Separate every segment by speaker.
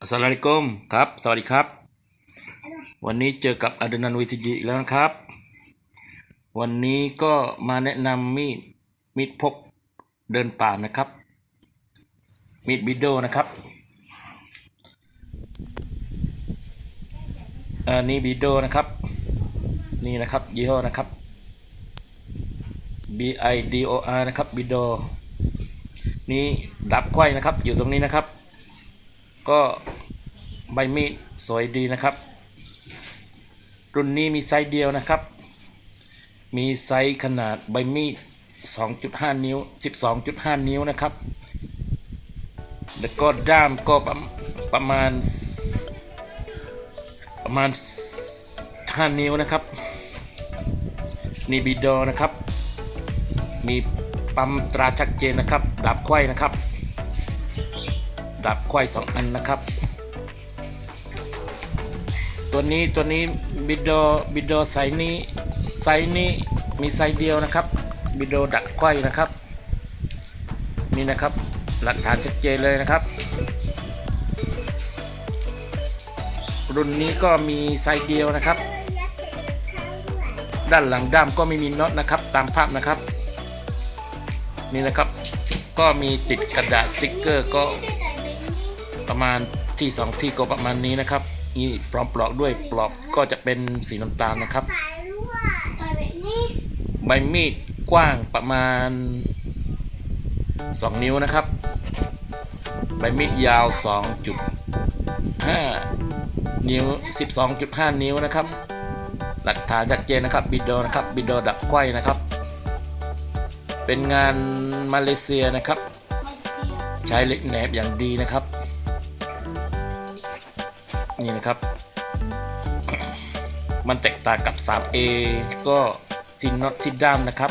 Speaker 1: อัสสลามุอะลัยกุมครับ สวัสดีครับ วันนี้เจอกับอดนันวิทยิอีกแล้วนะครับ วันนี้ก็มาแนะนำมีดมีดพกเดินป่านะครับ มีดบิดโดนะครับ อันนี้บิดโดนะครับ นี่นะครับยี่ห้อนะครับ B I D O R นะครับบิดโดนี่ดับไขว้นะครับ อยู่ตรงนี้นะครับก็ ใบมีดสวยดีนะครับ รุ่นนี้มีไซส์เดียวนะครับ มีไซส์ขนาดใบมีด 2.5 นิ้ว 12.5 นิ้วนะครับ แล้วก็ด้ามก็ประประมาณ ประมาณ 5 นิ้วนะครับ นี่บีดอนะครับ มีปั๊มตราชัดเจนนะครับดับไขว้นะครับดับไขว้สองอันนะครับ ตัวนี้ตัวนี้บิดโดบิดโดไซนี้ไซนี้มีไซเดียวนะครับ บิดโดดักไขว้นะครับ นี่นะครับหลักฐานชัดเจนเลยนะครับ รุ่นนี้ก็มีไซเดียวนะครับ ด้านหลังด้ามก็ไม่มีน็อตนะครับ ตามภาพนะครับ นี่นะครับก็มีติดกระดาษสติกเกอร์ก็ประมาณที่สองที่ก็ประมาณนี้นะครับ มีปลอมปลอกด้วยปลอกก็จะเป็นสีน้ำตาลนะครับ ใบมีดกว้างประมาณ 2 นิ้วนะครับ ใบมีดยาว 2.5 นิ้ว 12.5 นิ้วนะครับ หลักฐานชัดเจนนะครับบิดโดนะครับบิดโดดับไขว้นะครับ เป็นงานมาเลเซียนะครับ ใช้เหล็กแหนบอย่างดีนะครับ นี่นะครับ มันแตกต่างกับ 3A ก็ที่น็อตที่ด้ามนะครับ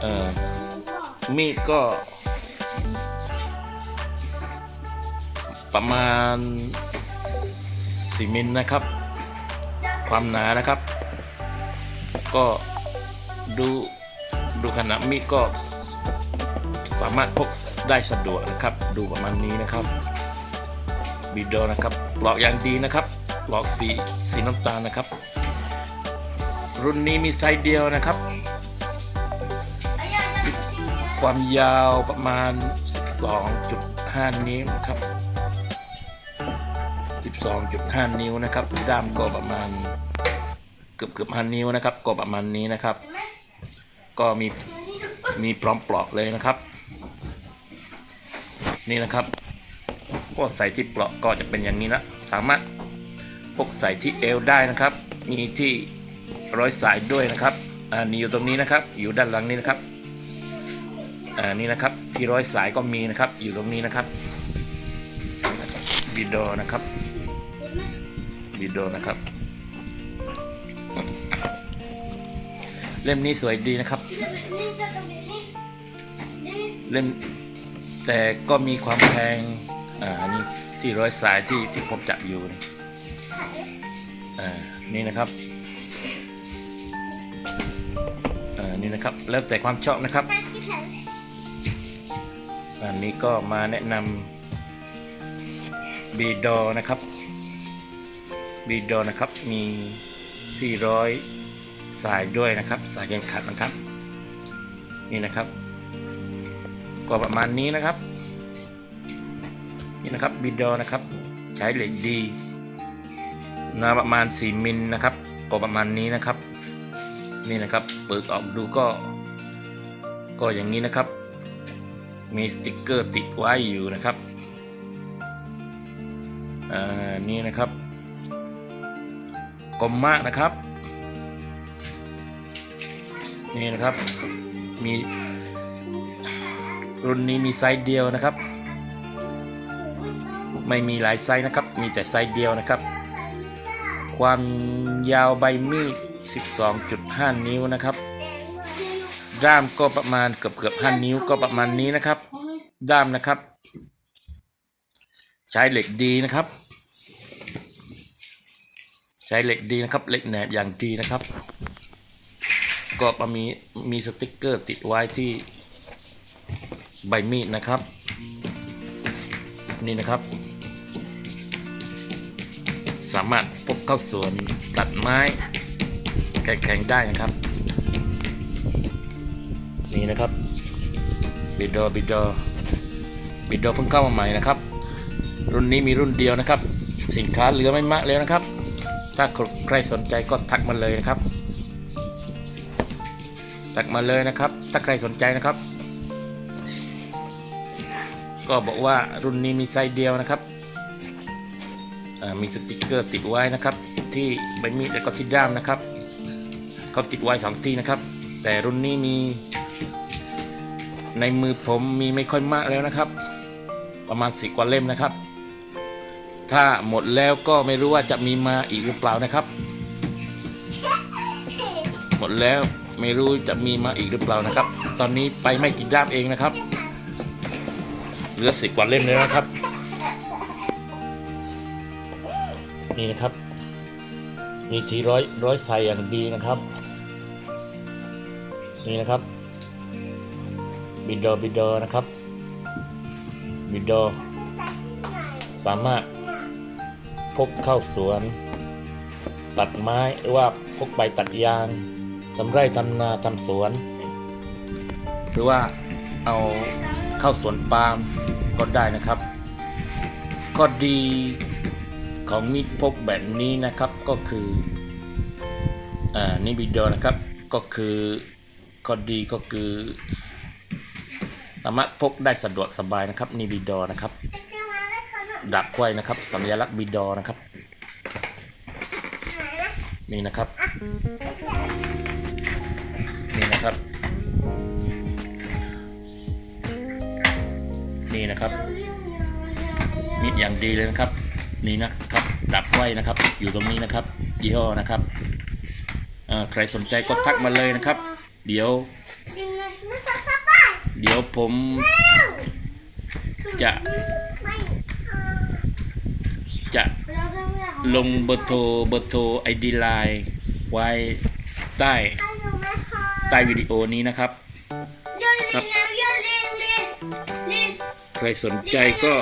Speaker 1: เอ่อมีดก็ ประมาณ4มิลนะครับ ความหนานะครับ ก็ดูดูขนาดมีดก็สามารถพกได้สะดวกนะครับ ดูประมาณนี้นะครับ บีโดนะครับปลอกอย่างดีนะครับปลอกสีสีน้ำตาลนะครับ รุ่นนี้มีไซส์เดียวนะครับ ความยาวประมาณ 12.5 นิ้วครับ 12.5 นิ้วนะครับ ด้ามก็ประมาณเกือบเกือบ5นิ้วนะครับ ก็ประมาณนี้นะครับ ก็มีมีพร้อมปลอกเลยนะครับ นี่นะครับ ก็ใส่ที่เปลอกก็จะเป็นอย่างนี้นะสามารถพกใส่ที่เอวได้นะครับ มีที่ร้อยสายด้วยนะครับอ่านี่อยู่ตรงนี้นะครับ อยู่ด้านหลังนี้นะครับอ่านี่นะครับที่ร้อยสายก็มีนะครับ อยู่ตรงนี้นะครับวิดโอนะครับวิดโอนะครับ เล่มนี้สวยดีนะครับ เล่มแต่ก็มีความแพง อ่าอันนี้ที่ร้อยสายที่ที่ผมจับอยู่นี่อ่านี่นะครับอ่านี่นะครับแล้วแต่ความชอบนะครับ
Speaker 2: ตั้งที่แขน
Speaker 1: อันนี้ก็มาแนะนำบีดอนะครับบีดอนะครับมีที่ร้อยสายด้วยนะครับสายยังขัดนะครับ นี่นะครับ ก็ประมาณนี้นะครับ นี่นะครับบีดอนะครับ ใช้เหล็กดีหนาประมาณ 4 มิลนะครับ ก็ประมาณนี้นะครับ นี่นะครับ เปิดออกดูก็ ก็อย่างนี้นะครับ มีสติกเกอร์ติดไว้อยู่นะครับอ่านี่นะครับกลมมากนะครับ นี่นะครับ มีรุ่นนี้มีไซส์เดียวนะครับ ไม่มีหลายไซส์นะครับ มีแต่ไซส์เดียวนะครับ ความยาวใบมีด 12.5 นิ้วนะครับ ด้ามก็ประมาณเกือบเกือบ5นิ้วก็ประมาณนี้นะครับ ด้ามนะครับ ใช้เหล็กดีนะครับ ใช้เหล็กดีนะครับ เหล็กแหนบอย่างดีนะครับ ก็มีมีสติกเกอร์ติดไว้ที่ใบมีดนะครับ นี่นะครับ สามารถพกเข้าสวนตัดไม้แข็งๆได้นะครับ นี่นะครับบิดอบิดอบิดอเพิ่งเข้ามาใหม่นะครับ รุ่นนี้มีรุ่นเดียวนะครับ สินค้าเหลือไม่มากแล้วนะครับ ถ้าใครสนใจก็ทักมาเลยนะครับทักมาเลยนะครับ ถ้าใครสนใจนะครับ ก็บอกว่ารุ่นนี้มีไซส์เดียวนะครับ มีสติกเกอร์ติดไว้นะครับ ที่ใบมีดและก็ที่ด้ามนะครับเขาติดไว้สองที่นะครับ แต่รุ่นนี้มี ในมือผมมีไม่ค่อยมากแล้วนะครับ ประมาณสิกว่าเล่มนะครับ ถ้าหมดแล้วก็ไม่รู้ว่าจะมีมาอีกหรือเปล่านะครับ หมดแล้วไม่รู้จะมีมาอีกหรือเปล่านะครับ ตอนนี้ไปไม่กี่ด้ามเองนะครับ เหลือสิบกว่าเล่มแล้วนะครับ นี่นะครับ มีทีร้อยร้อยใส่อย่างดีนะครับ นี่นะครับ บิดอบิดอนะครับ บิดอสามารถพกเข้าสวน ตัดไม้หรือว่าพกใบตัดยางทำไร่ทำนาทำสวน หรือว่าเอาเข้าสวนปาล์มก็ได้นะครับข้อดี ของมีดพกแบบนี้นะครับก็คืออ่านี่บิดอนะครับก็คือข้อดีก็คือสามารถพกได้สะดวกสบายนะครับนี่บิดอนะครับ ดักไว้นะครับสัญลักษณ์บิดอนะครับนี่นะครับนี่นะครับ นี่นะครับมิดอย่างดีเลยนะครับ นี่นะครับ ดับไว้นะครับ อยู่ตรงนี้นะครับยี่ห้อนะครับใครสนใจก็ทักมาเลยนะครับ เดี๋ยว เดี๋ยวผมจะ จะลงเบอร์โทรเบอร์โทรไอดีไลน์ไว้ใต้
Speaker 2: ใต้
Speaker 1: วิดีโอนี้นะครับ
Speaker 2: โยนลิงแล้วโยนลิงลิงลิง
Speaker 1: ใครสนใจก็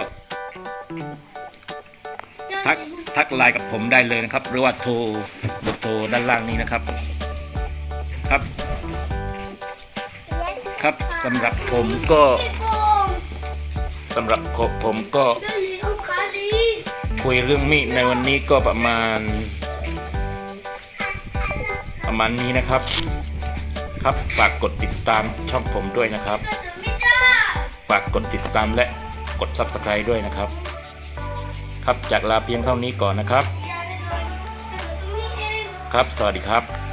Speaker 1: ทัก ทักไลน์กับผมได้เลยนะครับ หรือว่าโทรเบอร์โทรด้านล่างนี้นะครับ ครับ ครับสำหรับผมก็สำหรับผมก็คุยเรื่องมีดในวันนี้ก็ประมาณ ประมาณนี้นะครับ ครับฝากกดติดตามช่องผมด้วยนะครับ ฝากกดติดตามและกด Subscribe ด้วยนะครับ ครับจากลาเพียงเท่านี้ก่อนนะครับ ครับสวัสดีครับ